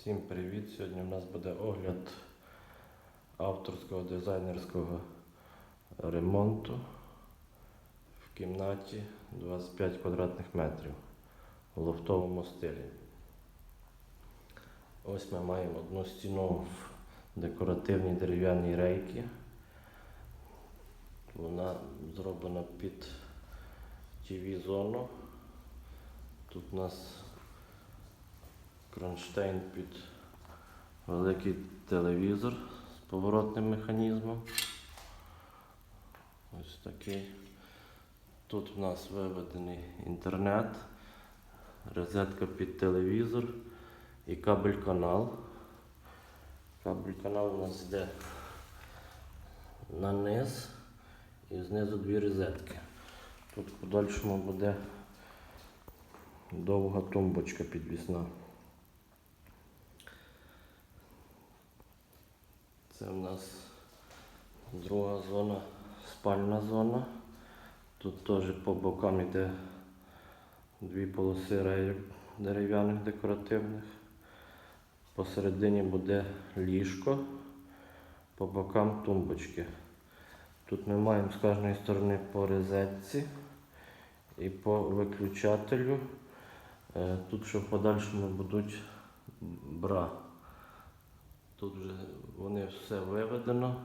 Всім привіт! Сьогодні у нас буде огляд авторського дизайнерського ремонту в кімнаті 25 квадратних метрів у лофтовому стилі. Ось ми маємо одну стіну в декоративній дерев'яній рейки. Вона зроблена під ТВ-зону. Тут у нас кронштейн під великий телевізор з поворотним механізмом. Ось такий. Тут в нас виведений інтернет, розетка під телевізор і кабель-канал. Кабель-канал у нас йде на низ і знизу дві розетки. Тут в подальшому буде довга тумбочка підвісна. Це в нас друга зона, спальна зона. Тут теж по бокам йде дві полоси дерев'яних декоративних. Посередині буде ліжко, по бокам тумбочки. Тут ми маємо з кожної сторони по розетці і по виключателю. Е, Тут ще в подальшому будуть бра. Тут вже вони все виведено.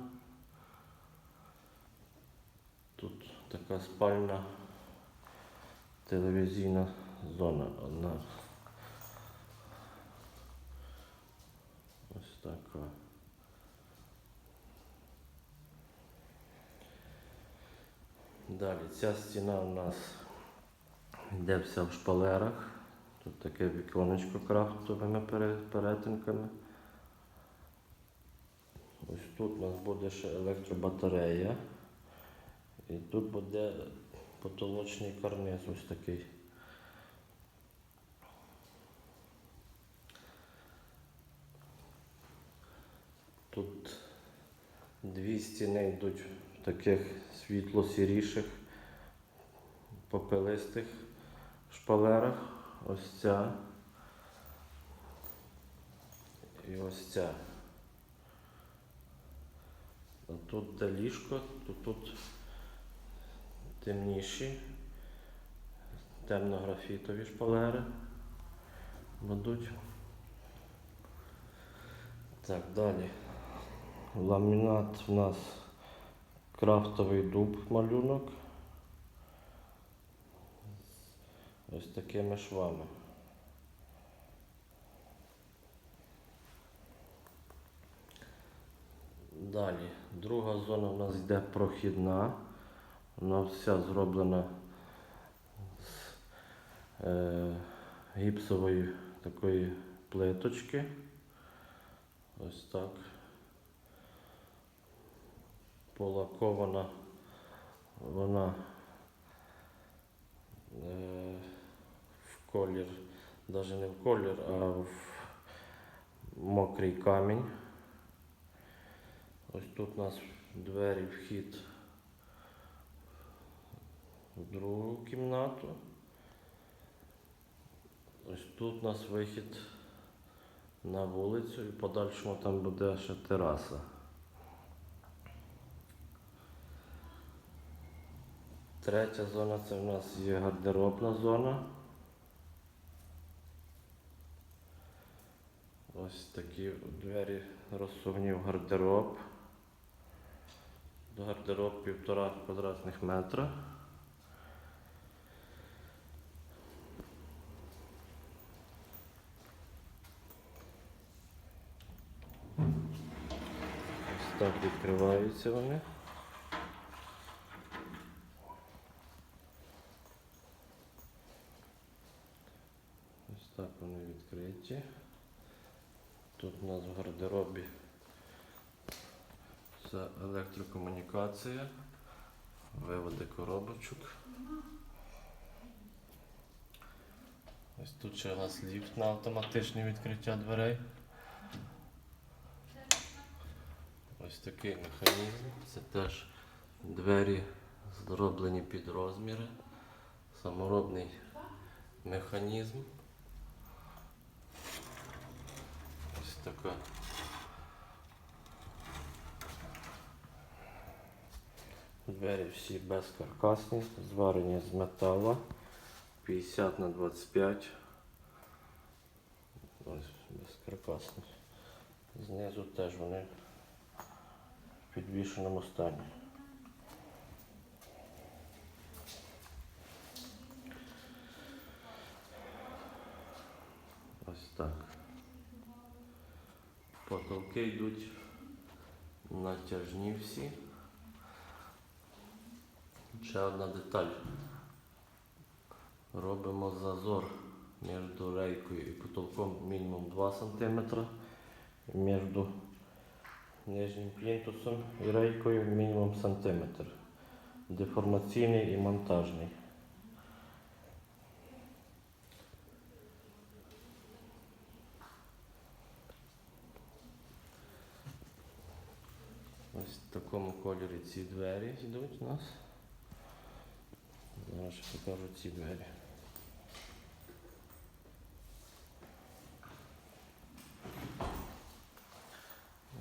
Тут така спальна телевізійна зона одна. Ось така. Далі ця стіна у нас йде вся в шпалерах. Тут таке віконечко крафтовими перетинками. Ось тут у нас буде ще електробатарея. І тут буде потолочний карниз ось такий. Тут дві стіни йдуть в таких світло-сіріших, попелистих шпалерах. Ось ця. І ось ця. Тут де ліжко, то тут темніші, темно-графітові шпалери будуть. Так, далі. Ламінат у нас крафтовий дуб малюнок. Ось такими швами. Далі, друга зона у нас йде прохідна. Вона вся зроблена з е, гіпсової такої плиточки. Ось так. Полакована вона е, в колір, навіть не в колір, а в мокрий камінь. Ось тут у нас двері вхід в другу кімнату. Ось тут у нас вихід на вулицю і подальшому там буде ще тераса. Третя зона це в нас є гардеробна зона. Ось такі двері розсувні в гардероб. Гардероб півтора квадратних метра. Ось так відкриваються вони. Ось так вони відкриті. Тут у нас в гардеробі це електрокомунікація, виводи коробочок. Ось тут ще у нас ліфт на автоматичне відкриття дверей. Ось такий механізм. Це теж двері зроблені під розміри. Саморобний механізм. віконечка. Двері всі безкаркасні, зварені з металу. 50 на 25. Ось безкаркасні. Знизу теж вони в підвішеному стані. Ось так. Потолки йдуть натяжні всі. Ще одна деталь. Робимо зазор між рейкою і потолком мінімум 2 см. Між нижнім плінтусом і рейкою мінімум сантиметр. Деформаційний і монтажний. Ось в такому кольорі ці двері йдуть у нас. Зараз покажу ці двері.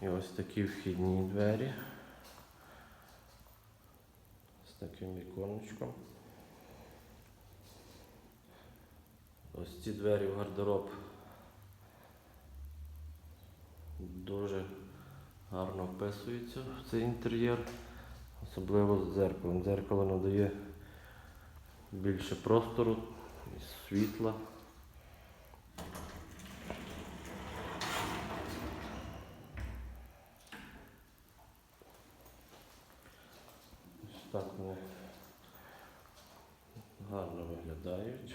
І ось такі вхідні двері. З таким віконечком. Ось ці двері в гардероб дуже гарно вписуються в цей інтер'єр, особливо з дзеркалом. Дзеркало надає більше простору, світла. Ось так вони гарно виглядають.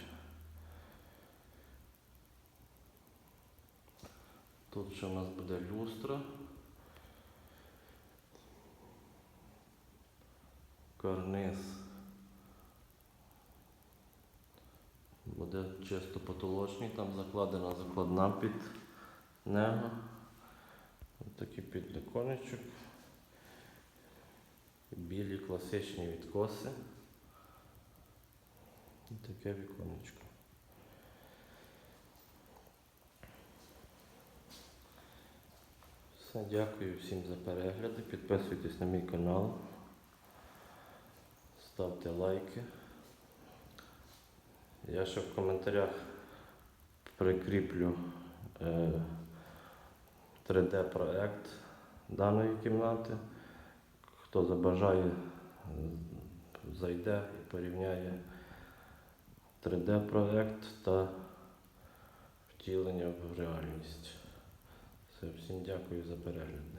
Тут ще у нас буде люстра. Карниз. Буде чисто потолочний, там закладена закладна під нього. Ось такий підликонечок. Білі класичні відкоси. І таке віконечко. Все, дякую всім за перегляди. Підписуйтесь на мій канал. Ставте лайки. Я ще в коментарях прикріплю е, 3D-проект даної кімнати. Хто забажає, е, зайде і порівняє 3D-проект та втілення в реальність. Всім дякую за перегляд.